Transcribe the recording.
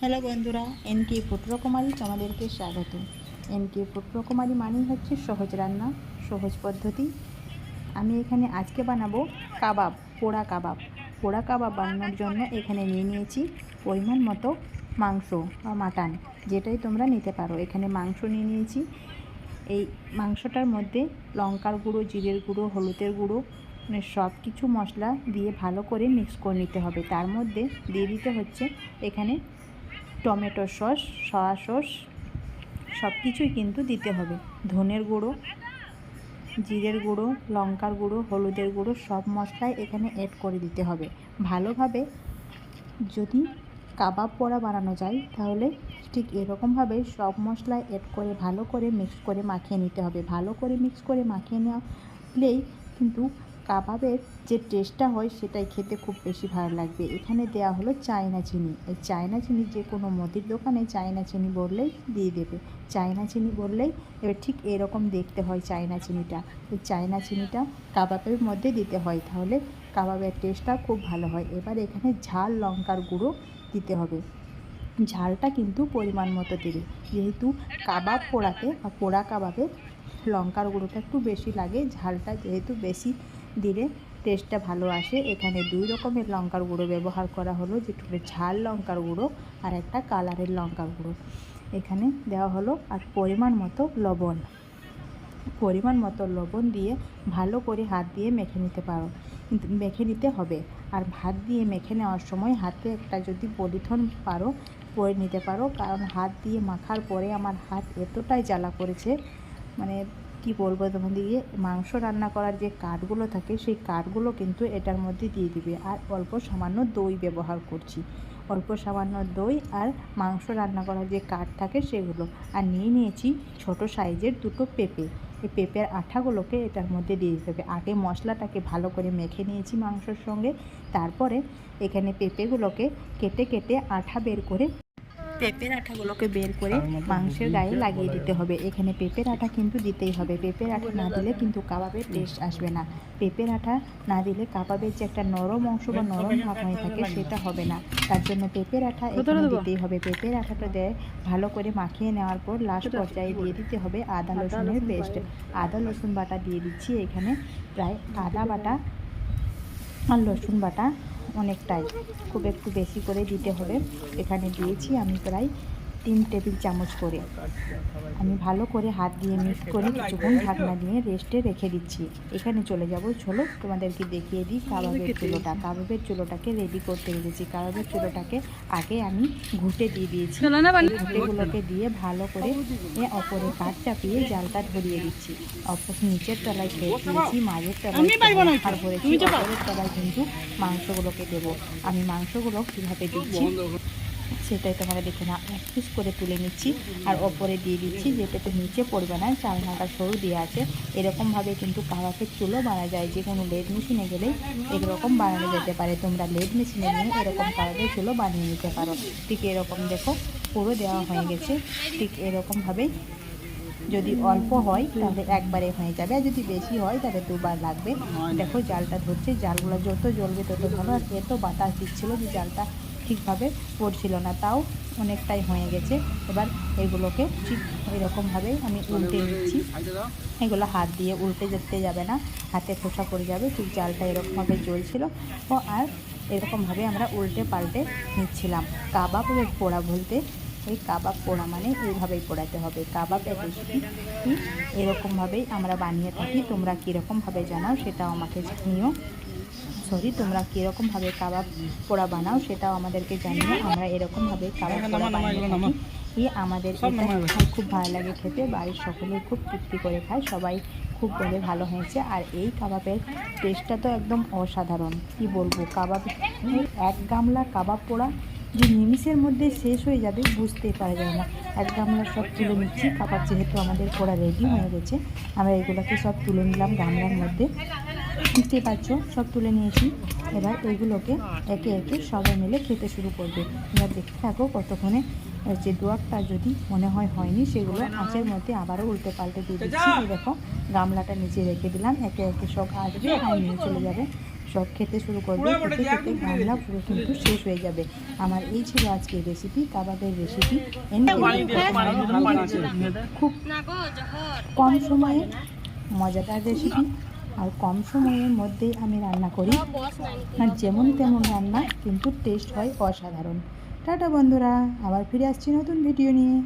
Hello বন্ধুরা, N K ফুটরকুমারী তোমাদেরকে স্বাগত। এন কে ফুটরকুমারী মানেই হচ্ছে সহজ রান্না, সহজ পদ্ধতি। আমি এখানে আজকে বানাবো কাবাব, পোড়া কাবাব। পোড়া কাবাব বানানোর জন্য এখানে নিয়ে নিয়েছি পরিমাণ মতো মাংস বা মাটন, যেটাই তোমরা নিতে পারো। এখানে মাংস নিয়ে নিয়েছি। এই মাংসটার মধ্যে লঙ্কার গুঁড়ো, জিরের গুঁড়ো, হলুদের গুঁড়ো মানে সব কিছু মশলা দিয়ে ভালো করে মিক্স করে নিতে হবে। তার মধ্যে দিয়ে দিতে হচ্ছে এখানে টমেটো সস, সয়া সস, সব কিছুই কিন্তু দিতে হবে। ধনের গুঁড়ো, জিরের গুঁড়ো, লঙ্কার গুঁড়ো, হলুদের গুঁড়ো, সব মশলাই এখানে অ্যাড করে দিতে হবে। ভালোভাবে যদি কাবাব পোড়া বানানো যায়, তাহলে ঠিক এরকমভাবে সব মশলা অ্যাড করে, ভালো করে মিক্স করে মাখিয়ে নিতে হবে। ভালো করে মিক্স করে মাখিয়ে নেওয়ালেই কিন্তু কাবাবের যে টেস্টটা হয় সেটাই খেতে খুব বেশি ভালো লাগবে। এখানে দেওয়া হলো চায়না চিনি। এই চায়না চিনি যে কোনো মুদির দোকানে চায়না চিনি বললেই দিয়ে দেবে। চায়না চিনি বললেই এবার ঠিক এরকম দেখতে হয় চায়না চিনিটা। এই চায়না চিনিটা কাবাবের মধ্যে দিতে হয় তাহলে কাবাবের টেস্টটা খুব ভালো হয়। এবার এখানে ঝাল লঙ্কার গুঁড়ো দিতে হবে। ঝালটা কিন্তু পরিমাণ মতো দেবে। যেহেতু কাবাব পোড়াতে বা পোড়া কাবাবে লঙ্কার গুঁড়োটা একটু বেশি লাগে, ঝালটা যেহেতু বেশি দিলে টেস্টটা ভালো আসে। এখানে দুই রকমের লঙ্কার গুঁড়ো ব্যবহার করা হলো যেটা হলো ঝাল লঙ্কার গুঁড়ো আর একটা কালারের লঙ্কার গুঁড়ো। এখানে দেওয়া হলো আর পরিমাণ মতো লবণ। পরিমাণ মতো লবণ দিয়ে ভালো করে হাত দিয়ে মেখে নিতে পারো। কিন্তু মেখে নিতে হবে। আর ভাত দিয়ে মেখে নেওয়ার সময় হাতে একটা যদি পলিথন পারো, পরে নিতে পারো। কারণ হাত দিয়ে মাখার পরে আমার হাত এতটাই জ্বালা করেছে মানে কি বলব তোমাদেরকে মাংস রান্না করার যে কাঠগুলো থাকে, সেই কাঠগুলো কিন্তু এটার মধ্যে দিয়ে দিবে। আর অল্প সামান্য দই ব্যবহার করছি। অল্প সামান্য দই আর মাংস রান্না করার যে কাঠ থাকে সেগুলো। আর নিয়ে নিয়েছি ছোট সাইজের দুটো পেঁপে। এই পেঁপের আঠাগুলোকে এটার মধ্যে দিয়ে দিতে হবে। আগে মশলাটাকে ভালো করে মেখে নিয়েছি মাংসর সঙ্গে। তারপরে এখানে পেঁপেগুলোকে কেটে কেটে আঠা বের করে পেঁপের আঠাগুলোকে বের করে মাংসের গায়ে লাগিয়ে দিতে হবে। এখানে পেঁপের আঠা কিন্তু দিতেই হবে। পেঁপের আঠা না দিলে কিন্তু কাবাবের টেস্ট আসবে না। পেঁপের আঠা না দিলে কাবাবের যে একটা নরম অংশ বা নরম ভাব হয়ে থাকে সেটা হবে না। তার জন্য পেঁপের আঠা এখানে দিতেই হবে। পেঁপের আঠাটা দেয় ভালো করে মাখিয়ে নেওয়ার পর লাস্ট পর্যায়ে দিয়ে দিতে হবে আদা রসুনের পেস্ট আদা রসুন বাটা দিয়ে দিচ্ছি এখানে। প্রায় আদা বাটা আর রসুন বাটা অনেকটাই। খুব একটু বেশি করে দিতে হবে এখানে দিয়েছি আমি প্রায় তিন টেবিল চামচ করে। আমি ভালো করে হাত দিয়ে মিক্স করে কিছুক্ষণ ঢাকনা দিয়ে রেস্টে রেখে দিচ্ছি। এখানে চলে যাব। চলো তোমাদেরকে দেখিয়ে দিই কাবাবের চুলোটা। কাবাবের চুলোটাকে রেডি করতে রেখেছি। কাবাবের চুলোটাকে আগে আমি ঘুটে দিয়ে দিয়েছি। ঘুটেগুলোকে দিয়ে ভালো করে অপরে কাঠ চাপিয়ে জালটা ধরিয়ে দিচ্ছি। অপর নিচের তলায় খেয়ে দিয়েছি মাঝের তলায় আর ভরেছি অপরের তলায় কিন্তু মাংসগুলোকে দেবো। আমি মাংসগুলো কীভাবে দিচ্ছি? সেটাই তোমরা দেখে না, এক পিস করে তুলে নিচ্ছি আর ওপরে দিয়ে দিচ্ছি যেটাতে নিচে পড়বে না, চালনাটা সরু দিয়ে আছে। এরকমভাবে কিন্তু কাবাবের চুলো বানা যায়, যে কোনো লেড মেশিনে গেলেই এরকম বানানো যেতে পারে। তোমরা লেড মেশিনে নিয়ে এরকম কাবাবের চুলো বানিয়ে নিতে পারো। ঠিক এরকম দেখো, পুরো দেওয়া হয়ে গেছে। ঠিক এরকমভাবেই যদি অল্প হয় তাহলে একবারে হয়ে যাবে, আর যদি বেশি হয় তাহলে দুবার লাগবে। দেখো জালটা ধরছে, জালগুলো যত জ্বলবে তত ভালো, আর এত বাতাস দিচ্ছিল যে জালটা ঠিকভাবে পড়ছিল না, তাও অনেকটাই হয়ে গেছে। এবার এগুলোকে ঠিক এরকমভাবেই আমি উল্টে দিচ্ছি এগুলো হাত দিয়ে উল্টে যেতে যাবে না, হাতে খোসা পড়ে যাবে, ঠিক জালটা এরকমভাবে জ্বলছিল। ও আর এরকমভাবে আমরা উল্টে পাল্টে নিচ্ছিলাম। কাবাবের পোড়া বলতে ওই কাবাব পোড়া মানে এইভাবেই পোড়াতে হবে। কাবাবের রেসিপি এরকমভাবেই আমরা বানিয়ে থাকি। তোমরা কীরকমভাবে জানাও সেটাও আমাকে জানিও। সরি তোমরা কীরকমভাবে কাবাব পোড়া বানাও সেটাও আমাদেরকে জানিও আমরা এরকমভাবে কাবাব পোড়া বানিয়ে থাকি। আমাদের এটা খুব ভালো লাগে খেতে বাড়ির সকলেই খুব তৃপ্তি করে খায় সবাই খুব বলে ভালো হয়েছে। আর এই কাবাবের টেস্টটা তো একদম অসাধারণ কি বলব কাবাব এক গামলা কাবাব পোড়া যে নিমিষের মধ্যে শেষ হয়ে যাবে বুঝতেই পারা যায় না। এক গামলা সব তুলে নিচ্ছি কাবাব যেহেতু আমাদের পোড়া রেডি হয়ে গেছে আমরা এগুলোকে সব তুলে নিলাম গামলার মধ্যে। বুঝতেই পারছ সব তুলে নিয়েছি। এবার এইগুলোকে একে একে সবাই মিলে খেতে শুরু করবে। এবার দেখতে থাকো কতক্ষণে যে দোয়ারটা যদি মনে হয় হয়নি সেগুলো আঁচের মধ্যে আবারও উল্টে পাল্টে দিয়ে দিচ্ছি। দেখো গামলাটা নিচে রেখে দিলাম একে একে সব আসবে আর নিয়ে চলে যাবে। সব খেতে শুরু করবে খেতে খেতে রান্না পুরো কিন্তু শেষ হয়ে যাবে। আমার এই ছিল আজকের রেসিপি কাবাবের রেসিপি খুব কম সময়ে মজাদার রেসিপি আর কম সময়ের মধ্যেই আমি রান্না করি। আর যেমন তেমন রান্না, কিন্তু টেস্ট হয় অসাধারণ। টাটা বন্ধুরা, আবার ফিরে আসছি নতুন ভিডিও নিয়ে।